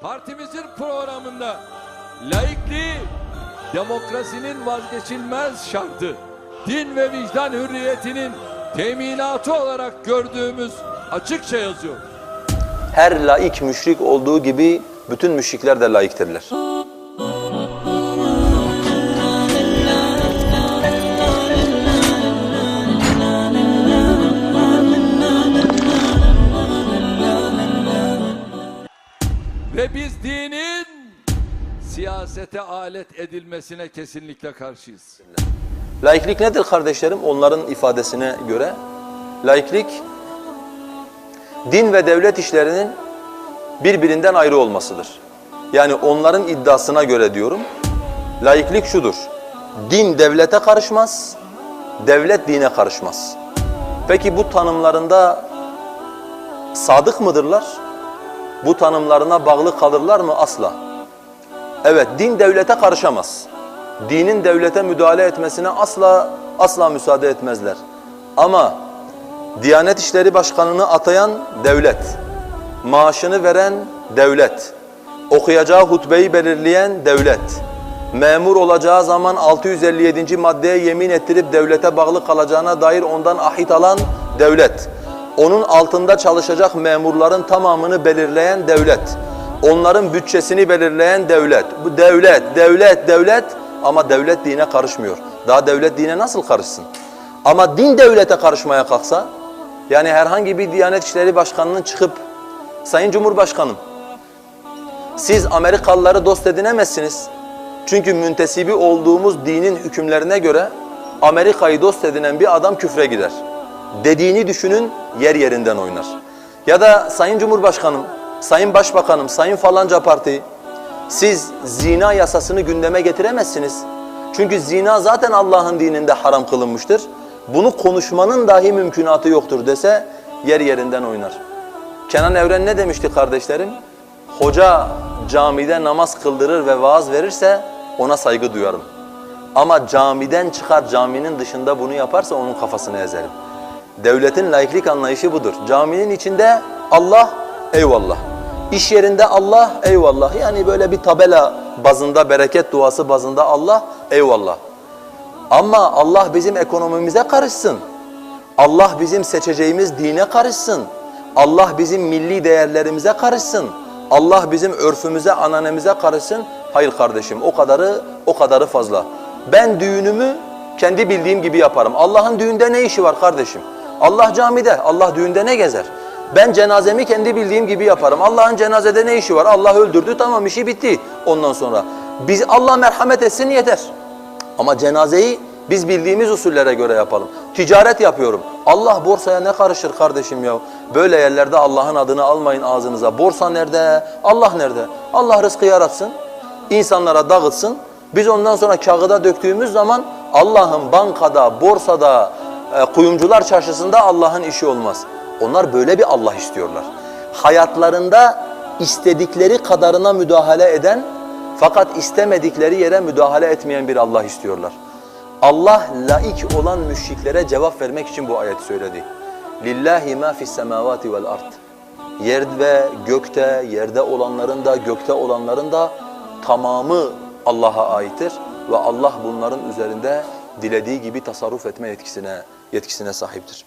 Partimizin programında laikliği demokrasinin vazgeçilmez şartı, din ve vicdan hürriyetinin teminatı olarak gördüğümüz açıkça yazıyor. Her laik müşrik olduğu gibi bütün müşrikler de laiktirler. Ve biz dinin siyasete alet edilmesine kesinlikle karşıyız. Laiklik nedir kardeşlerim? Onların ifadesine göre laiklik din ve devlet işlerinin birbirinden ayrı olmasıdır. Yani onların iddiasına göre diyorum. Laiklik şudur. Din devlete karışmaz, devlet dine karışmaz. Peki bu tanımlarında sadık mıdırlar? Bu tanımlarına bağlı kalırlar mı? Asla. Evet, din devlete karışamaz. Dinin devlete müdahale etmesine asla asla müsaade etmezler. Ama Diyanet İşleri Başkanı'nı atayan devlet, maaşını veren devlet, okuyacağı hutbeyi belirleyen devlet, memur olacağı zaman 657. maddeye yemin ettirip devlete bağlı kalacağına dair ondan ahit alan devlet, onun altında çalışacak memurların tamamını belirleyen devlet, onların bütçesini belirleyen devlet. Bu devlet, devlet, devlet ama devlet dine karışmıyor. Daha devlet dine nasıl karışsın? Ama din devlete karışmaya kalksa, yani herhangi bir Diyanet İşleri Başkanı'nın çıkıp, Sayın Cumhurbaşkanım, siz Amerikalıları dost edinemezsiniz. Çünkü müntesibi olduğumuz dinin hükümlerine göre Amerika'yı dost edinen bir adam küfre gider. Dediğini düşünün yer yerinden oynar. Ya da Sayın Cumhurbaşkanım, Sayın Başbakanım, Sayın falanca parti siz zina yasasını gündeme getiremezsiniz. Çünkü zina zaten Allah'ın dininde haram kılınmıştır. Bunu konuşmanın dahi mümkünatı yoktur dese yer yerinden oynar. Kenan Evren ne demişti kardeşlerim? Hoca camide namaz kıldırır ve vaaz verirse ona saygı duyarım. Ama camiden çıkar caminin dışında bunu yaparsa onun kafasını ezerim. Devletin laiklik anlayışı budur. Caminin içinde Allah eyvallah. İş yerinde Allah eyvallah. Yani böyle bir tabela bazında bereket duası bazında Allah eyvallah. Ama Allah bizim ekonomimize karışsın. Allah bizim seçeceğimiz dine karışsın. Allah bizim milli değerlerimize karışsın. Allah bizim örfümüze, ananemize karışsın. Hayır kardeşim o kadarı o kadarı fazla. Ben düğünümü kendi bildiğim gibi yaparım. Allah'ın düğünde ne işi var kardeşim? Allah camide, Allah düğünde ne gezer? Ben cenazemi kendi bildiğim gibi yaparım. Allah'ın cenazede ne işi var? Allah öldürdü tamam işi bitti ondan sonra. Biz Allah merhamet etsin yeter. Ama cenazeyi biz bildiğimiz usullere göre yapalım. Ticaret yapıyorum. Allah borsaya ne karışır kardeşim ya? Böyle yerlerde Allah'ın adını almayın ağzınıza. Borsa nerede? Allah nerede? Allah rızkı yaratsın. insanlara dağıtsın. Biz ondan sonra kağıda döktüğümüz zaman Allah'ın bankada, borsada, kuyumcular çarşısında Allah'ın işi olmaz. Onlar böyle bir Allah istiyorlar. Hayatlarında istedikleri kadarına müdahale eden fakat istemedikleri yere müdahale etmeyen bir Allah istiyorlar. Allah laik olan müşriklere cevap vermek için bu ayeti söyledi. Lillahi ma fis semavati vel ard. Yer ve gökte, yerde olanların da gökte olanların da tamamı Allah'a aittir ve Allah bunların üzerinde dilediği gibi tasarruf etme yetkisine yetkisine sahiptir.